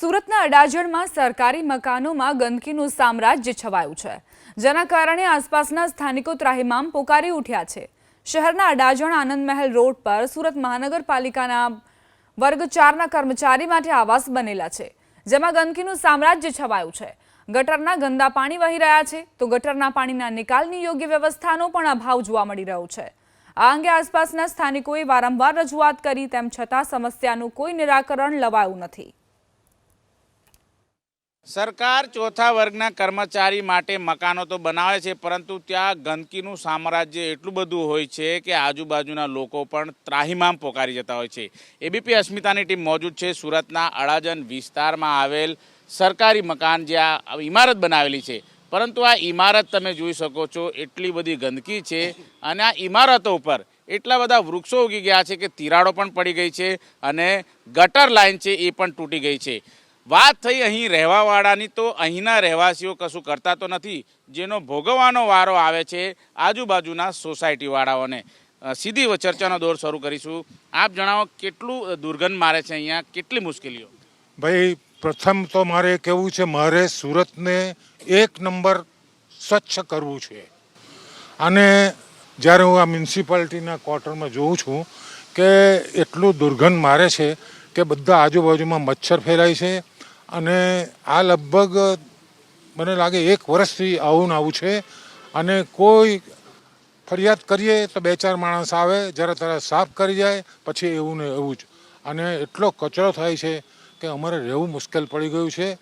સુરતના અડાજણમાં સરકારી મકાનોમાં ગંદકીનું સામ્રાજ્ય છવાયું છે. જેના કારણે આસપાસના સ્થાનિકો ત્રાહિમામ પોકારી ઉઠ્યા છે. શહેરના અડાજણ આનંદ મહેલ રોડ પર સુરત મહાનગરપાલિકાના વર્ગ ચારના કર્મચારી માટે આવાસ બનેલા છે, જેમાં ગંદકીનું સામ્રાજ્ય છવાયું છે. ગટરના ગંદા પાણી વહી રહ્યા છે, તો ગટરના પાણીના નિકાલની યોગ્ય વ્યવસ્થાનો પણ અભાવ જોવા મળી રહ્યો છે. આ અંગે આસપાસના સ્થાનિકોએ વારંવાર રજૂઆત કરી, તેમ છતાં સમસ્યાનું કોઈ નિરાકરણ લવાયું નથી. સરકાર ચોથા વર્ગના કર્મચારી માટે મકાનો તો બનાવે છે, પરંતુ ત્યાં ગંદકીનું સામ્રાજ્ય એટલું બધું હોય છે કે આજુબાજુના લોકો પણ ત્રાહિમામ પોકારી જતા હોય છે. એબીપી અસ્મિતાની ટીમ મોજૂદ છે. સુરતના અડાજન વિસ્તારમાં આવેલ સરકારી મકાન જે આ ઇમારત બનાવેલી છે. પરંતુ આ ઇમારત તમે જોઈ શકો છો, એટલી બધી ગંદકી છે અને આ ઇમારતો ઉપર એટલા બધા વૃક્ષો ઉગી ગયા છે કે તિરાડો પણ પડી ગઈ છે અને ગટર લાઈન છે એ પણ તૂટી ગઈ છે. વાત થઈ અહીં રહેવાવાળાની, તો અહીંના રહેવાસીઓ કશું કરતા તો નથી, જેનો ભોગવવાનો વારો આવે છે આજુબાજુના સોસાયટીવાળાઓને. સીધી ચર્ચાનો દોર શરૂ કરીશું. આપ જણાવો કેટલું દુર્ગંધ મારે છે અહીંયા, કેટલી મુશ્કેલીઓ? ભાઈ, પ્રથમ તો મારે કેવું છે, મારે સુરતને એક નંબર સ્વચ્છ કરવું છે. અને જ્યારે હું આ મ્યુનિસિપાલિટીના ક્વાર્ટરમાં જોઉં છું કે એટલું દુર્ગંધ મારે છે કે બધા આજુબાજુમાં મચ્છર ફેલાય છે અને આ લગભગ મને લાગે એક વર્ષથી આવું ને આવું છે. અને કોઈ ફરિયાદ કરીએ તો બે ચાર માણસ આવે જરા તરત સાફ કરી જાય પછી એવું ને એવું જ. અને એટલો કચરો થાય છે કે અમારે રહેવું મુશ્કેલ પડી ગયું છે.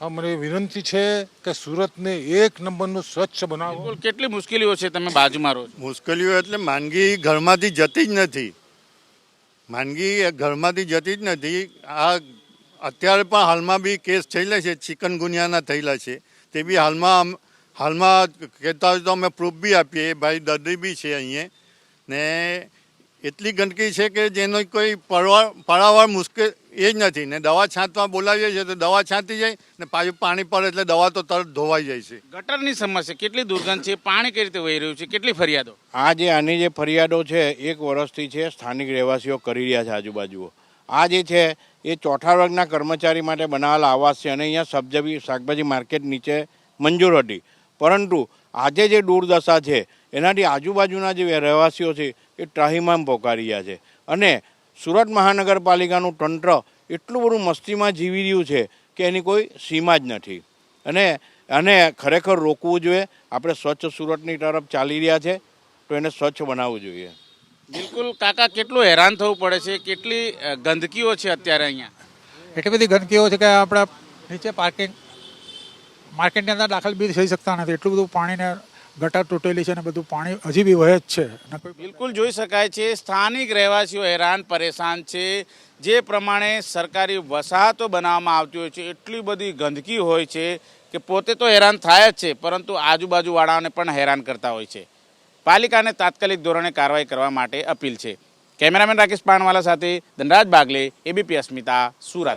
અમારી વિનંતી છે કે સુરતને એક નંબરનું સ્વચ્છ બનાવો. કેટલી મુશ્કેલીઓ છે તમે બાજુમાં રહો મુશ્કેલીઓ એટલે માંદગી ઘરમાંથી જતી જ નથી. માંદગી ઘરમાંથી જતી જ નથી. આ અત્યારે પણ હાલમાં બી કેસ થયેલા છે ચિકનગુનિયાના થયેલા છે. તે બી હાલમાં હાલમાં કહેતા હોય તો અમે પ્રૂફ બી આપીએ ભાઈ દર્દી બી છે અહીંયા. ને એટલી ગંદકી છે કે જેનો કોઈ પડવા પડાવવા મુશ્કેલ એ જ નથી. ને દવા છાંટવા બોલાવીએ છીએ તો દવા છાંટી જાય ને પાછું પાણી પડે એટલે દવા તો તરત ધોવાઈ જાય છે. ગટરની સમસ્યા કેટલી દુર્ગંધ છે? પાણી કઈ રીતે વહી રહ્યું છે? કેટલી ફરિયાદો? આ જે આની જે ફરિયાદો છે એક વર્ષથી છે સ્થાનિક રહેવાસીઓ કરી રહ્યા છે આજુબાજુઓ. આ જે છે, એ ચોથા વર્ગના કર્મચારી માટે બનાવેલા આવાસ છે અને અહીંયા સબ્જી શાકભાજી માર્કેટ નીચે મંજૂર હતી. પરંતુ આજે જે દુર્દશા છે, એનાથી આજુબાજુના જે રહેવાસીઓ છે, એ ટ્રાહીમામ પોકારી રહ્યા છે. અને સુરત મહાનગરપાલિકાનું તંત્ર એટલું બધું મસ્તીમાં જીવી રહ્યું છે કે એની કોઈ સીમા જ નથી. અને અને ખરેખર રોકવું જોઈએ. આપણે સ્વચ્છ સુરતની તરફ ચાલી રહ્યા છે, તો એને સ્વચ્છ બનાવવું જોઈએ. બિલકુલ કાકા કેટલું હેરાન થવું પડે છે? કેટલી ગંદકીઓ છે અત્યારે અહીંયા? એટલી બધી ગંદકીઓ છે કે આપણા નીચે પાર્કિંગ માર્કેટની અંદર દાખલ બી થઈ શકતા નથી. એટલું બધું પાણીને ગટર તૂટેલી છે અને બધું પાણી હજી બી વહે જ છે. બિલકુલ જોઈ શકાય છે. સ્થાનિક રહેવાસીઓ હેરાન પરેશાન છે. જે પ્રમાણે સરકારી વસાહતો બનાવવામાં આવતી હોય છે એટલી બધી ગંદકી હોય છે કે પોતે તો હેરાન થાય જ છે પરંતુ આજુબાજુવાળાઓને પણ હેરાન કરતા હોય છે. પાલિકાને તાત્કાલિક ધોરણે કાર્યવાહી કરવા માટે અપીલ છે. કેમેરામેન રાકેશ પાનવાલા સાથે ધનરાજ બાગલે, એબીપી અસ્મિતા, સુરત.